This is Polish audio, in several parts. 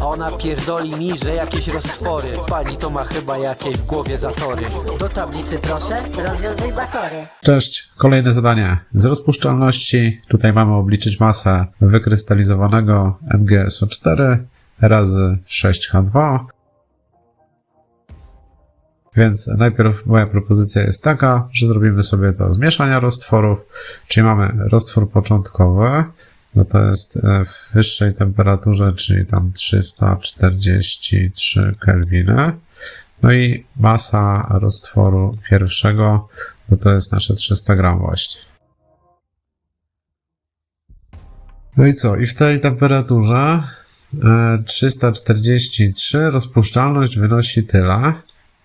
Ona pierdoli mi, że jakieś roztwory Pani to ma chyba jakieś w głowie zatory Do tablicy proszę, rozwiązuj batory. Cześć, kolejne zadanie. Z rozpuszczalności tutaj mamy obliczyć masę wykrystalizowanego MgSO4 razy 6H2. Więc najpierw moja propozycja jest taka, że zrobimy sobie to zmieszania roztworów, czyli mamy roztwór początkowy, no to jest e, w wyższej temperaturze, czyli tam 343 Kelwiny. No i masa roztworu pierwszego, no to jest nasze 300 gram właśnie. No i co? I w tej temperaturze e, 343 rozpuszczalność wynosi tyle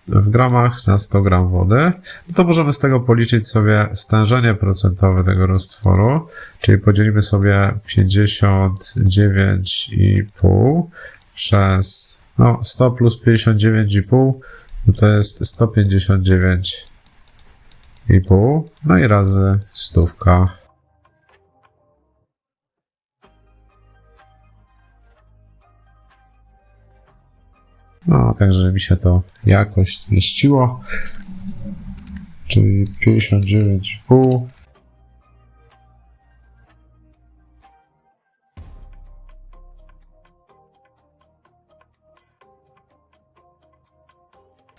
w gramach na 100 gram wody. No to możemy z tego policzyć sobie stężenie procentowe tego roztworu, czyli podzielimy sobie 59,5 przez no 100 plus 59,5 no to jest 159,5 no i razy stówka. No, także mi się to jakoś zmieściło. Czyli 59,5.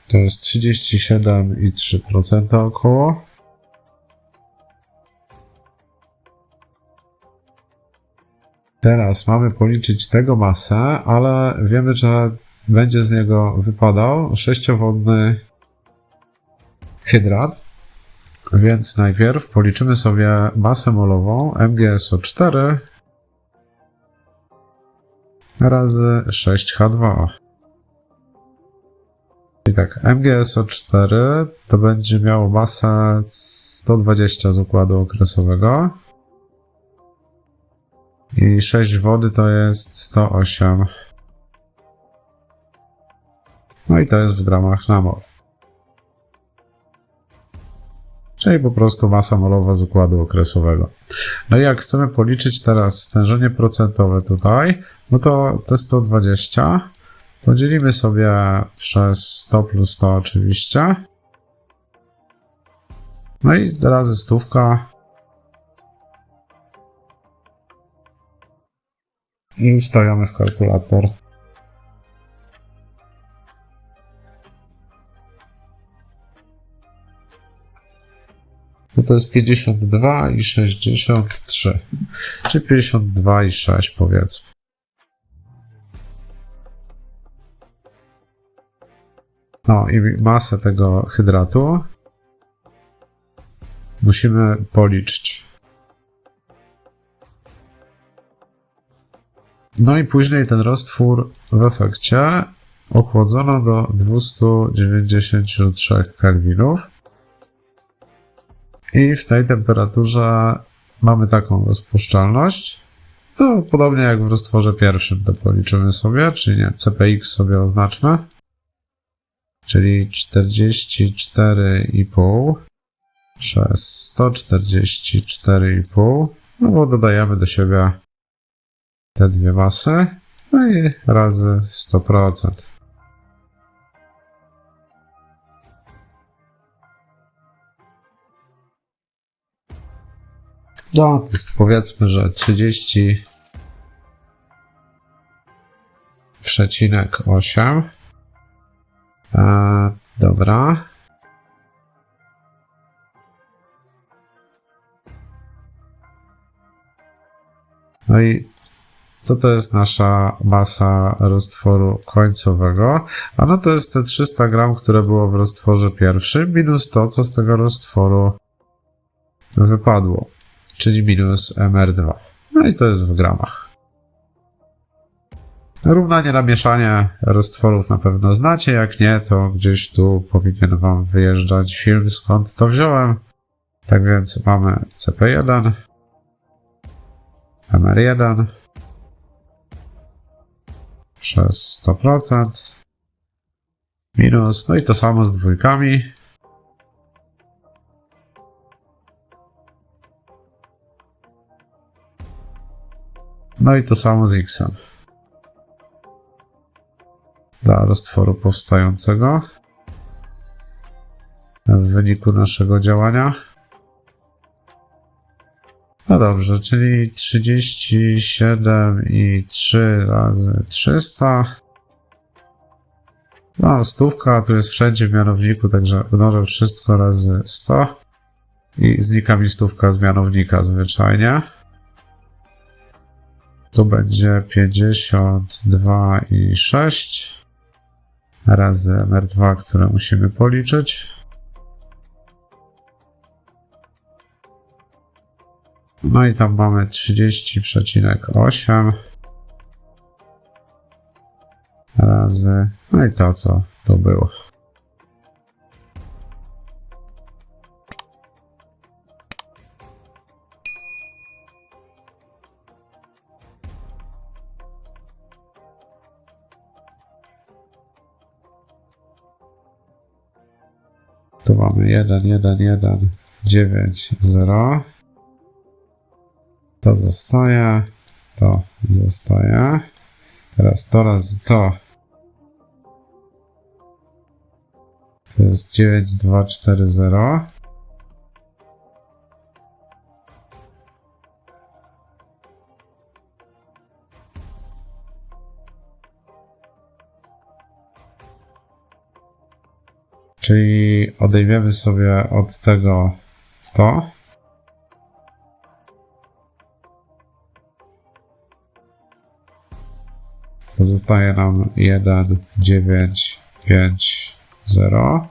To jest 37,3% około. Teraz mamy policzyć tego masę, ale wiemy, że będzie z niego wypadał sześciowodny hydrat. Więc najpierw policzymy sobie masę molową MgSO4 razy 6H2. I tak, MgSO4 to będzie miało masę 120 z układu okresowego. I 6 wody to jest 108. No i to jest w gramach na mol. Czyli po prostu masa molowa z układu okresowego. No i jak chcemy policzyć teraz stężenie procentowe tutaj, no to te 120 podzielimy sobie przez 100 plus 100 oczywiście. No i razy stówka. I wstawiamy w kalkulator. No to jest 52 i 63. Czy 52 i 6 powiedzmy. No i masę tego hydratu musimy policzyć. No i później ten roztwór w efekcie ochłodzono do 293 kelwinów. I w tej temperaturze mamy taką rozpuszczalność. To podobnie jak w roztworze pierwszym to policzymy sobie, czyli nie, CPX sobie oznaczmy. Czyli 44,5 przez 144,5. No bo dodajemy do siebie te dwie masy. No i razy 100%. No, to jest powiedzmy, że 30 przecinek 8. E, dobra. No i co to jest nasza masa roztworu końcowego? No to jest te 300 gram, które było w roztworze pierwszym, minus to, co z tego roztworu wypadło czyli minus MR2. No i to jest w gramach. Równanie na mieszanie roztworów na pewno znacie, jak nie, to gdzieś tu powinien Wam wyjeżdżać film, skąd to wziąłem. Tak więc mamy CP1, MR1 przez 100%, minus, no i to samo z dwójkami, No i to samo z X-em. dla roztworu powstającego w wyniku naszego działania. No dobrze, czyli 37 i 3 razy 300. No, stówka tu jest wszędzie w mianowniku, także mnożę wszystko razy 100 i znika mi stówka z mianownika zwyczajnie. To będzie 52 i 6 razy MR2, które musimy policzyć. No i tam mamy 30,8 razy, no i to co to było. Tu mamy 1, 1, 1, 9, 0. To zostaje, to zostaje. Teraz to razy to. To jest 9, 2, 4, 0. Czyli odejmiemy sobie od tego to. To zostaje nam 1, 9, 5, 0.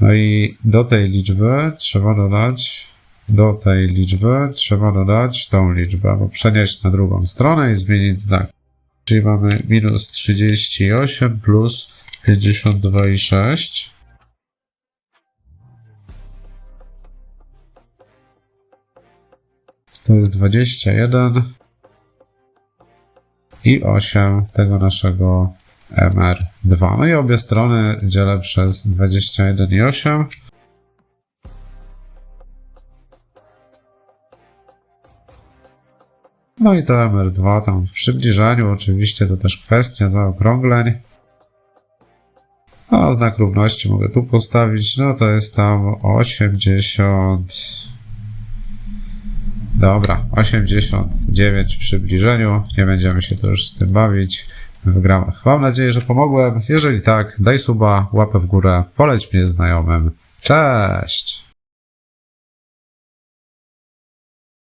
No i do tej liczby trzeba dodać, do tej liczby trzeba dodać tą liczbę, bo przenieść na drugą stronę i zmienić znak. Czyli mamy minus 38 plus 52 i 6. To jest 21 i 8 tego naszego MR2. No i obie strony dzielę przez 21 i 8. No i to MR2 tam w przybliżeniu, oczywiście to też kwestia zaokrągleń. A znak równości mogę tu postawić, no to jest tam 80. Dobra, 89 w przybliżeniu. Nie będziemy się to już z tym bawić w gramach. Mam nadzieję, że pomogłem. Jeżeli tak, daj suba, łapę w górę, poleć mnie znajomym. Cześć!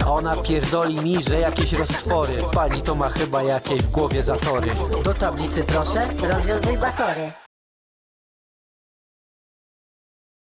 Ona pierdoli mi, że jakieś roztwory Pani to ma chyba jakieś w głowie zatory Do tablicy proszę, rozwiązuj batory.